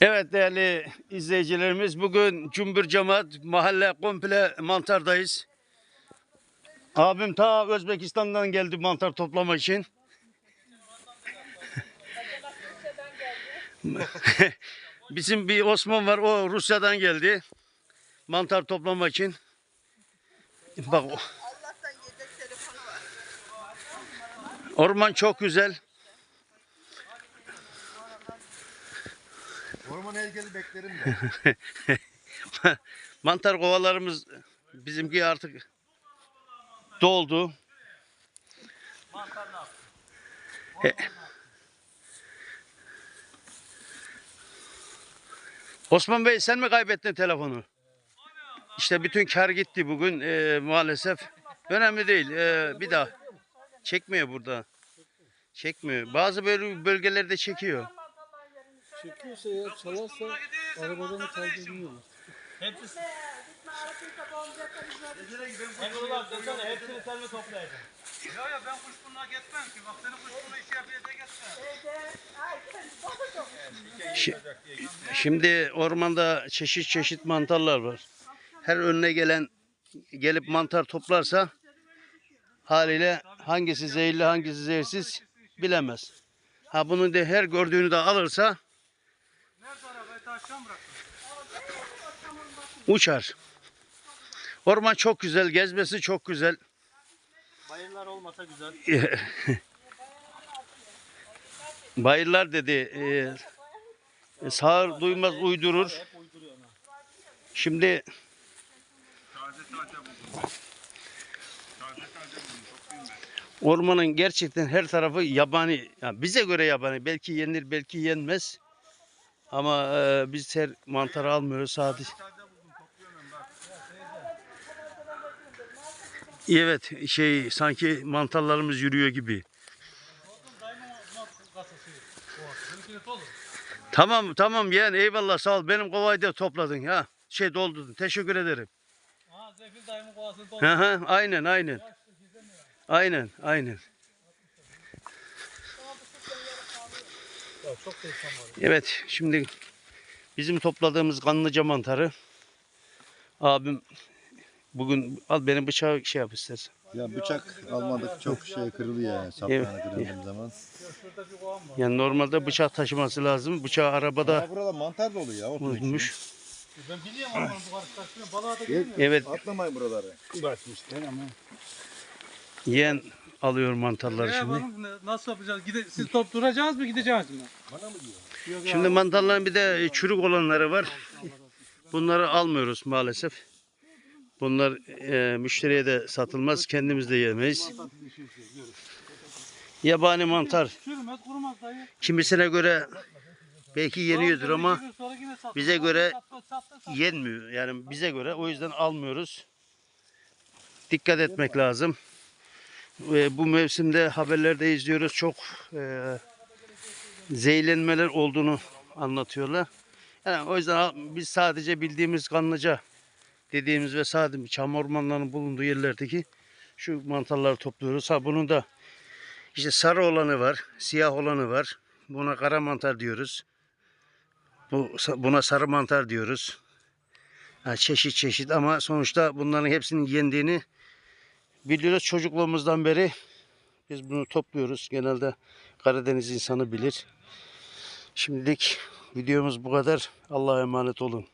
Evet değerli izleyicilerimiz bugün Cümbür Cemaat mahalle komple mantardayız. Abim ta Özbekistan'dan geldi mantar toplamak için. Bizim bir Osman var o Rusya'dan geldi. Mantar toplamak için. Bak o- orman çok güzel. Ormana ilgili beklerim de. Mantar kovalarımız bizimki artık doldu. He. Osman Bey sen mi kaybettin telefonu? İşte bütün kar gitti bugün eee, maalesef. Önemli değil. eee, bir daha. Çekmiyor burada. Çekmiyor. Bazı böl- bölgelerde çekiyor. Çekiyorsa eğer çalarsa arabadan kaydediliyorlar. Ya ya ben kuşburnuna gitmem ki. Bak seni kuşburnu işi yapıyor da gitmem. Şi- Şimdi ormanda çeşit çeşit mantarlar var. Her önüne gelen gelip mantar toplarsa haliyle hangisi zehirli hangisi zehirsiz bilemez. Ha bunu da her gördüğünü de alırsa Aşağı mı uçar. Orman çok güzel, gezmesi çok güzel. Bayırlar olmasa güzel. Bayırlar dedi, e, sağır duymaz uydurur. Şimdi ormanın gerçekten her tarafı yabani. Yani bize göre yabani. Belki yenir, belki yenmez. Ama e, biz her mantarı almıyoruz sadece. Evet, şey sanki mantarlarımız yürüyor gibi. Tamam tamam yeğen eyvallah sağ ol. Benim kovayı da topladın ha. Şey doldurdun. Teşekkür ederim. Aha Zefil dayımın kovasını Hı hı aynen aynen. Aynen aynen. Evet şimdi bizim topladığımız kanlıca mantarı abim bugün al benim bıçağı şey yap istersen. Ya bıçak almadık çok şey kırılıyor yani saplağını kırıldığım zaman. Yani normalde bıçak taşıması lazım. Bıçağı arabada Ya burada mantar dolu ya. unutmuş. Ben biliyorum ama bu taşıyorum. Balığa da Gel, Evet Atlamayın buraları. Yeğen alıyor mantarları Ne şimdi. yapalım? Ne- Nasıl yapacağız? Gide Siz top duracağız mı gideceğiz mi? Şimdi mantarların bir de çürük olanları var. Bunları almıyoruz maalesef. Bunlar e, müşteriye de satılmaz, kendimiz de yemeyiz. Yabani mantar Çürümez kurumaz dayı. kimisine göre belki yeniyordur ama Sonra yine satın. bize göre yenmiyor. Yani bize göre o yüzden almıyoruz. Dikkat etmek lazım. Ve bu mevsimde haberlerde izliyoruz çok e, zehirlenmeler olduğunu anlatıyorlar. Yani o yüzden biz sadece bildiğimiz kanlıca dediğimiz ve sadece çam ormanlarının bulunduğu yerlerdeki şu mantarları topluyoruz. Ha bunun da işte sarı olanı var, siyah olanı var. Buna kara mantar diyoruz. Bu buna sarı mantar diyoruz. Ha, çeşit çeşit ama sonuçta bunların hepsinin yendiğini biliyoruz çocukluğumuzdan beri. Biz bunu topluyoruz. Genelde Karadeniz insanı bilir. Şimdilik videomuz bu kadar. Allah'a emanet olun.